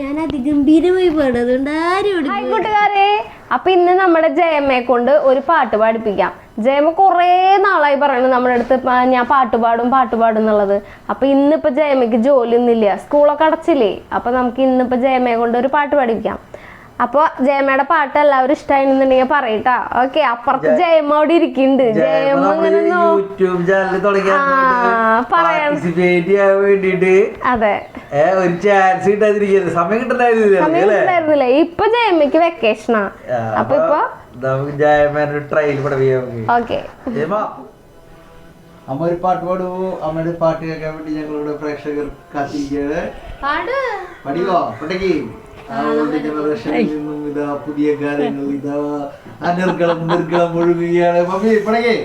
ഞാൻ അതിഗംഭീരമായി പാടും. അപ്പൊ ഇന്ന് നമ്മുടെ ജയമ്മയെ കൊണ്ട് ഒരു പാട്ട് പാടിപ്പിക്കാം. ജയമ്മ കുറേ നാളായി പറയണു നമ്മുടെ അടുത്ത് ഞാൻ പാട്ട് പാടും പാട്ട് പാടും എന്നുള്ളത്. അപ്പൊ ഇന്നിപ്പോ ജയമ്മയ്ക്ക് ജോലി ഒന്നുമില്ല. സ്കൂളൊക്കെ അടച്ചില്ലേ? അപ്പൊ നമുക്ക് ഇന്നിപ്പോ ജയമ്മയെ കൊണ്ട് ഒരു പാട്ട് പാടിപ്പിക്കാം. അപ്പൊ ജയമ്മയുടെ പാട്ട് എല്ലാവരും ഇഷ്ടമായിരുന്നുണ്ടെങ്കിൽ പറയട്ടാ. ഓക്കെ അപ്പുറത്ത് ജയമ്മ അവിടെ ഇരിക്കുന്നുണ്ട്. ജയമ്മ ഇങ്ങനെ യൂട്യൂബ് ചാനൽ വേണ്ടിട്ട് അതെ. ഒരു ചാൻസ് സമയം കിട്ടണ്ടായിരുന്നില്ല ഇപ്പൊ ജയമ്മക്ക് വെക്കേഷനാ അപ്പൊ ഇപ്പൊ നമുക്ക് ജയമേനൊരു ട്രയൽ പഠിപ്പിക്കാം നമുക്ക്. ഓക്കെ ജയമ, അമ്മ ഒരു പാട്ട് പാടൂ. അമ്മയുടെ പാട്ട് കേൾക്കാൻ വേണ്ടി ഞങ്ങളുടെ പ്രേക്ഷകർ കാത്തിരിക്കുകയാണ്. പാട്. പഠിക്കോ? പട്ടക്ക് ഇതാ പുതിയ കാര്യങ്ങൾ ഇതാ അനർഗളം നിർഗളം ഒഴുകുകയാണ് മമ്മി പടകേ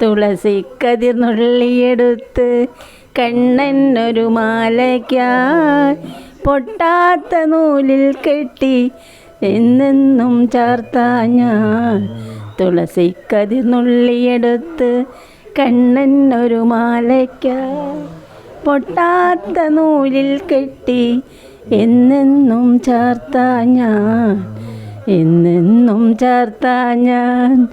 തുളസി കതിർ നുള്ളിയെടുത്ത് കണ്ണനൊരു മാലയ്ക്കായി പൊട്ടാത്ത നൂലിൽ കെട്ടി എന്നെന്നും ചാർത്താ ഞാൻ. തുളസി കതിർ നുള്ളിയെടുത്ത് കണ്ണനൊരു മാലയ്ക്കായി പൊട്ടാത്ത നൂലിൽ കെട്ടി എന്നെന്നും ചാർത്താ ഞാൻ. എന്നെന്നും ചാർത്താ ഞാൻ.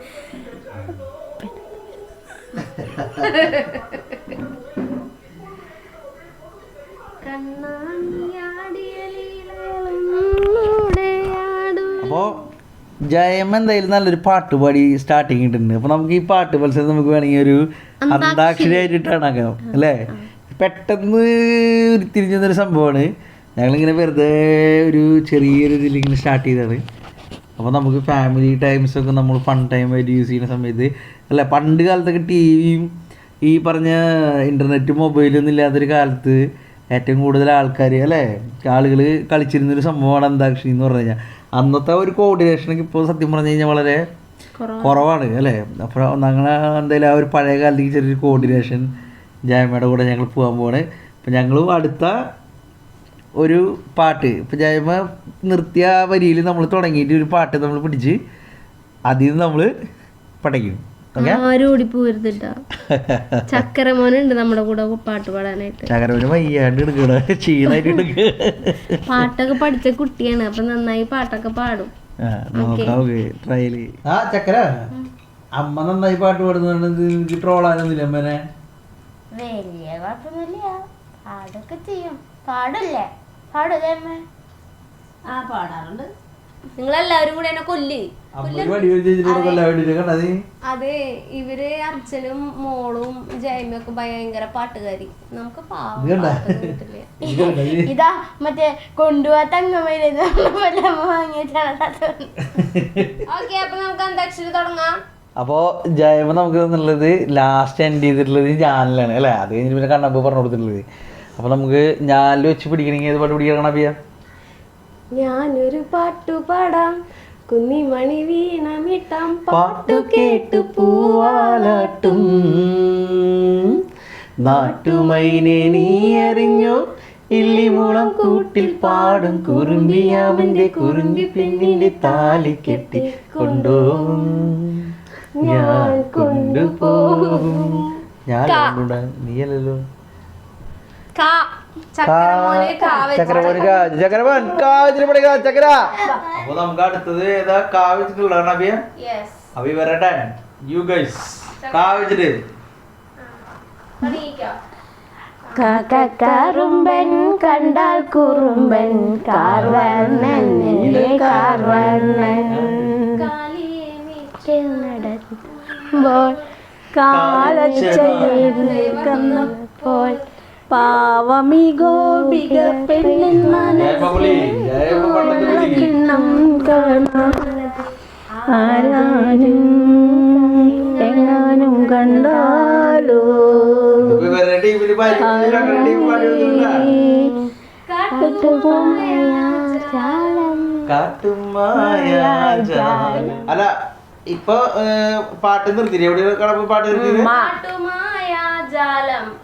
കണ്ണാടിയാടിയ ലീലകളൂടെയാടും. അപ്പോ ജയം എന്തായാലും നല്ലൊരു പാട്ട് പാടി സ്റ്റാർട്ടിങ് ഇട്ടിട്ടുണ്ട്. അപ്പൊ നമുക്ക് ഈ പാട്ട് മത്സരം നമുക്ക് വേണമെങ്കിൽ ഒരു അന്താക്ഷരി ആയിട്ടിട്ടാണ് ആക്കാം അല്ലേ? പെട്ടെന്ന് ഉരുത്തിരിഞ്ഞൊരു സംഭവമാണ്. ഞങ്ങളിങ്ങനെ വെറുതെ ഒരു ചെറിയൊരു ഇതിലിങ്ങനെ സ്റ്റാർട്ട് ചെയ്തതാണ്. അപ്പോൾ നമുക്ക് ഫാമിലി ടൈംസ് ഒക്കെ നമ്മൾ ഫൺ ടൈം ആയിട്ട് യൂസ് ചെയ്യുന്ന സമയത്ത് അല്ല പണ്ട് കാലത്തൊക്കെ ടി വിയും ഈ പറഞ്ഞ ഇന്റർനെറ്റും മൊബൈലൊന്നും ഇല്ലാത്തൊരു കാലത്ത് ഏറ്റവും കൂടുതൽ ആൾക്കാർ അല്ലേ? ആളുകൾ കളിച്ചിരുന്നൊരു സംഭവമാണ് അന്താക്ഷരി എന്ന് പറഞ്ഞു കഴിഞ്ഞാൽ. അന്നത്തെ ഒരു കോർഡിനേഷനൊക്കെ ഇപ്പോൾ സത്യം പറഞ്ഞു കഴിഞ്ഞാൽ വളരെ കുറവാണ്. അല്ലേ? അപ്പോൾ ഞങ്ങൾ എന്തായാലും ആ ഒരു പഴയ കാലത്തേക്ക് ചെറിയൊരു കോർഡിനേഷൻ ജയമയുടെ കൂടെ ഞങ്ങൾ പോകാൻ പോവാണ്. അപ്പം ഞങ്ങളും അടുത്ത ഒരു പാട്ട് ഇപ്പം ജയമ നിർത്തിയ വരിയിൽ നമ്മൾ തുടങ്ങിയിട്ട് ഒരു പാട്ട് നമ്മൾ പിടിച്ച് അതിൽ നിന്ന് നമ്മൾ പടയ്ക്കും ആരും ഓടിപ്പോരുതിട്ടാ ചക്കരമോനുണ്ട് നമ്മുടെ കൂടെ പാട്ട് പാടാനായിട്ട്. ചക്കരമോന് വയ്യാണ്ട് എടുക്കണ. ക്ഷീണമായിട്ട് എടുക്കുക പാട്ടൊക്കെ പഠിച്ച കുട്ടിയാണ് അപ്പൊ നന്നായി പാട്ടൊക്കെ പാടും. ട്രയൽ. ആ ചക്കര അമ്മ നന്നായി പാട്ട് പാടുന്നുണ്ട് എനിക്ക് ട്രോളാനൊന്നുമില്ല അമ്മനെ? വലിയ കുഴപ്പമൊന്നുമില്ല. പാടൊക്കെ ചെയ്യും. പാടല്ലേ? പാടല്ലേ അമ്മ? ആ പാടാറുണ്ട്. നിങ്ങളെല്ലാവരും കൂടെ എന്നെ കൊല്ല്. അതെ. ഇവർ അച്ഛനും മോളും ജയമൊക്കെ ഭയങ്കര പാട്ടുകാരി. നമുക്ക് ഇത് മറ്റേ കൊണ്ടുപോവാ തങ്ങമയിൽ വാങ്ങിയിട്ടാണ് ഓക്കെ അപ്പൊ നമുക്ക് അന്താക്ഷരി തുടങ്ങാം? അപ്പോൾ ജയമ നമുക്ക് തന്നുള്ളത് ലാസ്റ്റ് എൻഡ് ചെയ്തിട്ടുള്ളത് ഞാനിലാണ് അല്ലേ? അത് കഴിഞ്ഞിട്ട് പിന്നെ കണ്ണപ്പ് പറഞ്ഞു കൊടുത്തിട്ടുള്ളത്. അപ്പോൾ നമുക്ക് ഞാനിൽ വെച്ച് പിടിക്കണമെങ്കിൽ ഏത് പാട്ട് പിടിക്കണം കണ്ണപ്പിയ? ഞാനൊരു പാട്ടു പാടാം കുന്നിമണി വീണമിട്ടാം പാട്ടു കേട്ടു പൂവാലാട്ടും. നാട്ടുമൈനെ നീ അറിഞ്ഞോ? ഇല്ലിമുളം കൂട്ടിൽ പാടും കുറുമ്പിയാമന്റെ കുറുമ്പി പെണ്ണിന്റെ താലി കെട്ടി കൊണ്ടോ ഞാൻ കൊണ്ടുപോകും. ഞാൻ കൊണ്ടുപോകാൻ നീയല്ലല്ലോ കാ ചക്കരമോനെ കാ വെച്ച് ചക്രമോന് ചക്രമോൻ കാവിച്ചിട്ട് ചക്ര. അപ്പൊ നമുക്ക് അടുത്തത് ഏതാ? കാവിച്ചിട്ടുള്ള യെസ് അപ്പൊ വരട്ടെ. You guys കാവിച്ചിട്ട്. കാക്കറുമ്പൻ കണ്ടാൽ കുറുമ്പൻ കാർവർണൻ എന്റെ കാർവർണൻ നടക്കുമ്പോൾ കാലച്ചയിൽ നിൽക്കുന്നപ്പോൾ പാവമി ഗോപിക പെണ്ണിൻ മനസ്സിണം ആരാനും എങ്ങാനും കണ്ടാലോ? അല്ല ഇപ്പൊ പാട്ട് നിർത്തി എവിടെ കടപ്പ് പാട്ട് നിർത്തിയത്?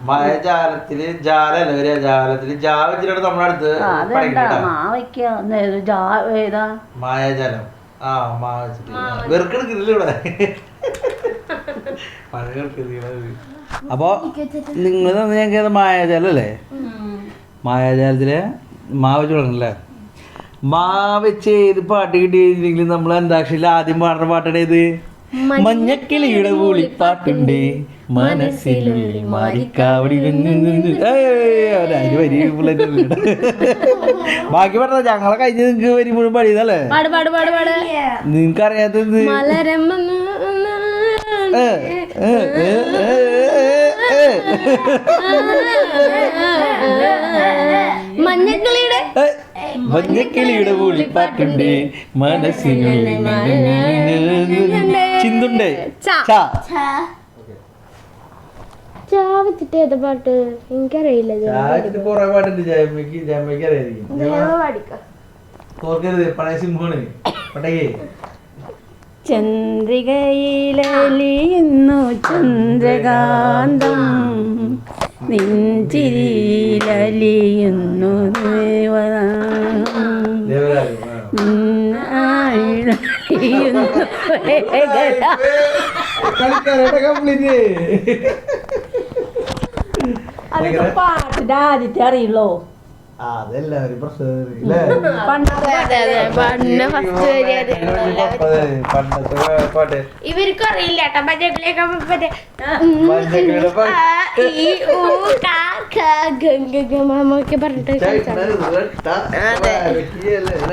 മായജാലത്തിൽ ജാലല്ല ജാലത്തിൽ ജാ വെച്ചിട്ടാണ് നമ്മുടെ അടുത്ത് മായാജാലം ആ മാ വെച്ചിട്ട്. വെറുക്കെടുക്കുന്നില്ല ഇവിടെ. വെറുക്കെടുക്കില്ല. അപ്പൊ നിങ്ങൾ തന്നെ ഞങ്ങൾക്ക് മായാജാലം അല്ലേ? മായാജാലത്തിലെ മാ വെച്ച് തുടങ്ങണല്ലേ മാ വെച്ച് ഏത് പാട്ട് കിട്ടിയെങ്കിൽ നമ്മൾ അന്താക്ഷരിയിൽ ആദ്യം പാടുന്ന പാട്ടാണ് ഏത്? മഞ്ഞക്കിളിയുടെ പൂളിപ്പാട്ടുണ്ട് മനസ്സിലുള്ളിൽ മാറിക്കാവടി വരി ബാക്കി പറഞ്ഞ ഞങ്ങളെ കഴിഞ്ഞ് നിങ്ങക്ക് വരി മുഴുവൻ പടിയതല്ലേ പാട് പാട് പാട് പാട്. നിങ്ങക്ക് അറിയാത്തത് മഞ്ഞക്കിളിയുടെ. മഞ്ഞക്കിളിയുടെ പൂളിപ്പാട്ടുണ്ട് മനസ്സിനുള്ളിൽ ചിന്തുണ്ടേ. ച. ച. ചാവച്ചിട്ട് ഏതാ പാട്ട്? എനിക്കറിയില്ല കുറെ പാട്ടുണ്ട് ഓർക്കരുത് പഴയ സിംഹമാണ് പട്ടകേ ചന്ദ്രികയിലലിയുന്നു ചന്ദ്രകാന്തം. നെഞ്ചിരിയിലലിയുന്നു. Devaraj Ayun. Eh, eh, gala. Kalita, rata അതെല്ലാവരും പണ്ടത്തെ പാട്ട് ഇവർക്കും അറിയില്ല കേട്ടോ. മറ്റേ. ഈ ഊ കാ ഖ പറഞ്ഞിട്ട്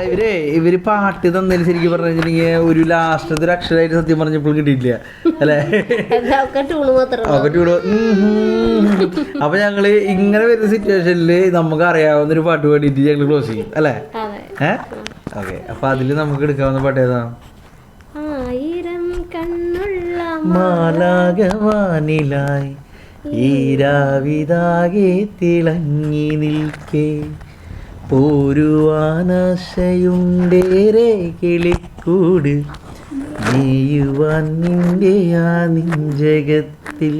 ഇവരെ ഇവർ പാട്ട് തന്നതിന് ശരിക്കും പറഞ്ഞിട്ടുണ്ടെങ്കിൽ വെച്ചിട്ടുണ്ടെങ്കിൽ ഒരു ലാസ്റ്റത്തെ ഒരു അക്ഷരമായിട്ട് സത്യം പറഞ്ഞപ്പോൾ കിട്ടിയിട്ടില്ല. അല്ലേ. അപ്പൊ ഞങ്ങൾ ഇങ്ങനെ വരുന്ന സിറ്റുവേഷനിൽ നമുക്ക് അറിയാവുന്ന ഒരു പാട്ട് പാടിയിട്ട് ഞങ്ങൾ ക്ലോസ് ചെയ്യും അല്ലേ? ഓക്കെ അപ്പൊ അതിൽ നമുക്ക് എടുക്കാവുന്ന പാട്ട് ഏതാ? ആയിരം കണ്ണുള്ള മാലാകവാനിലായി ഈരാവിതാകെ തിളങ്ങി നിൽക്കേ. പോരുവാനാശയുണ്ടേറെ കിളിക്കൂട്. നീയുവാൻ നിന്റെ ആ നിഞ്ചകത്തിൽ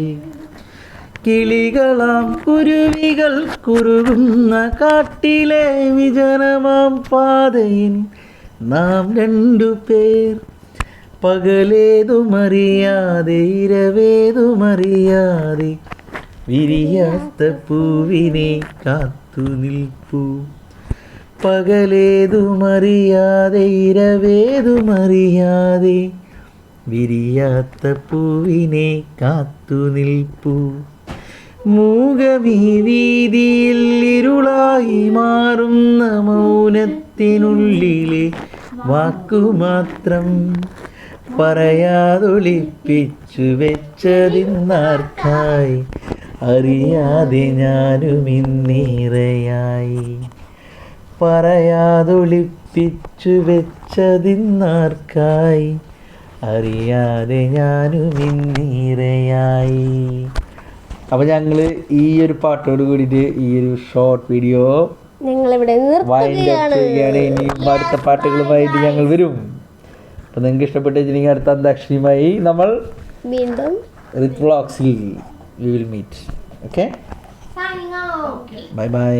കിളികളാം കുരുവികൾ കുറുകുന്ന കാട്ടിലെ വിജനമാം പാതയിൽ നാം രണ്ടു പേർ. പകലേതുമറിയാതെ ഇരവേതുമറിയാതെ വിരിയാത്ത പൂവിനെ കാത്തു നിൽപ്പൂ. പകലേതുമറിയാതെ ഇരവേതുമറിയാതെ വിരിയാത്ത പൂവിനെ കാത്തു നിൽപ്പൂ. ഇരുളായി മാറുന്ന മൗനത്തിനുള്ളിലെ വാക്കുമാത്രം പറയാതൊളിപ്പിച്ചു വെച്ചതിന്നാർക്കായി അറിയാതെ ഞാനും ഇന്നീറയായി. പറയാതൊളിപ്പിച്ചു വെച്ചതിന്നാർക്കായി അറിയാതെ ഞാനും ഇന്നീരയായി അപ്പോൾ ഞങ്ങൾ ഈ ഒരു പാട്ടോട് കൂടിയിട്ട് ഈ ഒരു ഷോർട്ട് വീഡിയോ വൈൻഡ് അപ്പ് ഇനി അടുത്ത പാട്ടുകളുമായിട്ട് ഞങ്ങൾ വരും. അപ്പോൾ നിങ്ങൾക്ക് ഇഷ്ടപ്പെട്ട് വെച്ചിട്ടുണ്ടെങ്കിൽ അടുത്ത അന്താക്ഷരിയുമായി നമ്മൾ വീണ്ടും റിത് വ്ളോഗ്സിൽ we will meet okay bye bye